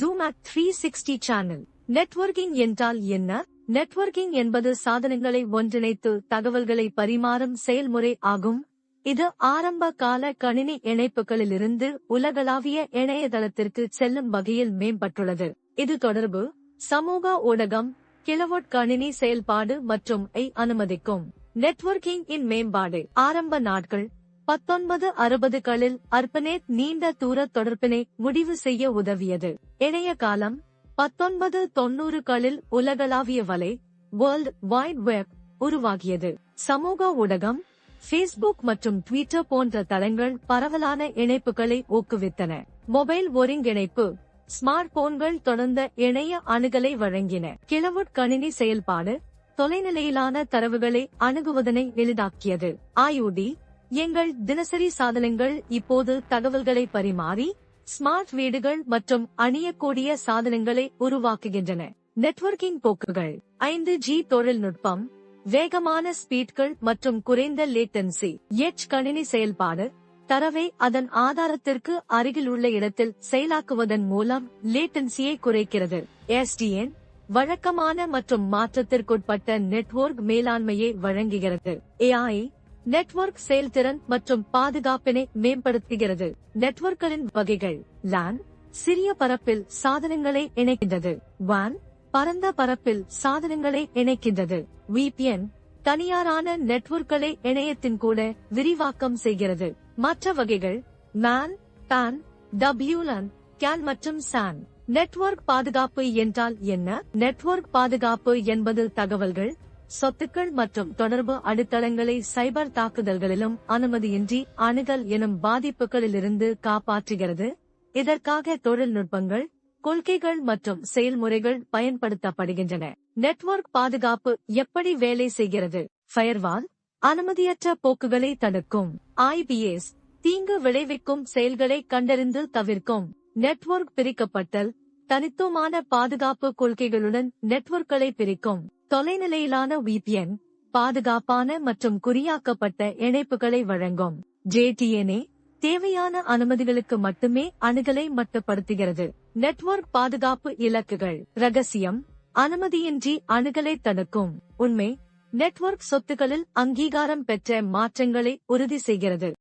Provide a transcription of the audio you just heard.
ஜூமேக் three sixty channel networking என்றால் என்ன? Networking என்பது சாதனங்களை ஒன்றிணைத்து தகவல்களை பரிமாறும் செயல்முறை ஆகும். இது ஆரம்ப கால கணினி இணைப்புகளிலிருந்து உலகளாவிய இணையதளத்திற்கு செல்லும் வகையில் மேம்பட்டுள்ளது. இது தொடர்பு சமூக ஊடகம் கிலோவாட் கணினி செயல்பாடு மற்றும் ஐ அனுமதிக்கும். நெட்வொர்க்கிங் இன் மேம்பாடு. ஆரம்ப நாட்கள் பத்தொன்பது அறுபதுகளில் அர்பனேட் நீண்ட தூர தொடர்பினை முடிவு செய்ய உதவியது. இணைய காலம் பத்தொன்பது தொன்னூறுகளில் உலகளாவிய வலை வேர்ல்ட் வைட் வெப் உருவாகியது. சமூக ஊடகம் ஃபேஸ்புக் மற்றும் ட்விட்டர் போன்ற தளங்கள் பரவலான இணைப்புகளை ஊக்குவித்தன. மொபைல் ஒருங்கிணைப்பு ஸ்மார்ட் போன்கள் தொடர்ந்த இணைய அணுகலை வழங்கின. கிளவுட் கணினி செயல்பாடு தொலைநிலையிலான தரவுகளை அணுகுவதனை எளிதாக்கியது. ஆயுடி எங்கள் தினசரி சாதனங்கள் இப்போது தகவல்களை பரிமாறி ஸ்மார்ட் வீடுகள் மற்றும் அணியக்கூடிய சாதனங்களை உருவாக்குகின்றன. நெட்வொர்க்கிங் போக்குகள் ஐந்து ஜி தொழில்நுட்பம் வேகமான ஸ்பீட்கள் மற்றும் குறைந்த லேட்டன்சி எச் கணினி செயல்பாடு தரவை அதன் ஆதாரத்திற்கு அருகில் உள்ள இடத்தில் செயலாக்குவதன் மூலம் லேட்டன்சியை குறைக்கிறது. எஸ்டிஎன் வழக்கமான மற்றும் மாற்றத்திற்குட்பட்ட நெட்வொர்க் மேலாண்மையை வழங்குகிறது. ஏஐ நெட்வொர்க் செயல்திறன் மற்றும் பாதுகாப்பினை மேம்படுத்துகிறது. நெட்வொர்க்களின் வகைகள் லேன் சிறிய பரப்பில் சாதனங்களை இணைக்கின்றது. வான் பரந்த பரப்பில் சாதனங்களை இணைக்கின்றது. விபிஎன் தனியாரான நெட்வொர்க்களை இணையத்தின் கூட விரிவாக்கம் செய்கிறது. மற்ற வகைகள் மேன் பேன் டபிள்யூலன் கேன் மற்றும் சான் நெட்வொர்க் பாதுகாப்பு என்றால் என்ன? நெட்வொர்க் பாதுகாப்பு என்பது தகவல்கள் சொத்துக்கள் மற்றும் தொடர்பு அடித்தளங்களை சைபர் தாக்குதல்களிலும் அனுமதியின்றி அணுகல் எனும் பாதிப்புகளிலிருந்து காப்பாற்றுகிறது. இதற்காக தொழில்நுட்பங்கள் கொள்கைகள் மற்றும் செயல்முறைகள் பயன்படுத்தப்படுகின்றன. நெட்வொர்க் பாதுகாப்பு எப்படி வேலை செய்கிறது? ஃபயர்வால் அனுமதியற்ற போக்குகளை தடுக்கும். ஐபிஎஸ் தீங்கு விளைவிக்கும் செயல்களை கண்டறிந்து தவிர்க்கும். நெட்வொர்க் பிரிக்கப்பட்டல் தனித்துவமான பாதுகாப்பு கொள்கைகளுடன் நெட்வொர்க்களை பிரிக்கும். தொலைநிலையிலான விபிஎன் பாதுகாப்பான மற்றும் குறியாக்கப்பட்ட இணைப்புகளை வழங்கும் ஜேடிஎன்ஏ தேவையான அனுமதிகளுக்கு மட்டுமே அணுகலை மட்டுப்படுத்துகிறது. நெட்வொர்க் பாதுகாப்பு இலக்குகள். ரகசியம் அனுமதியின்றி அணுகலை தடுக்கும். உண்மை நெட்வொர்க் சொத்துக்களில் அங்கீகாரம் பெற்ற மாற்றங்களை உறுதி செய்கிறது.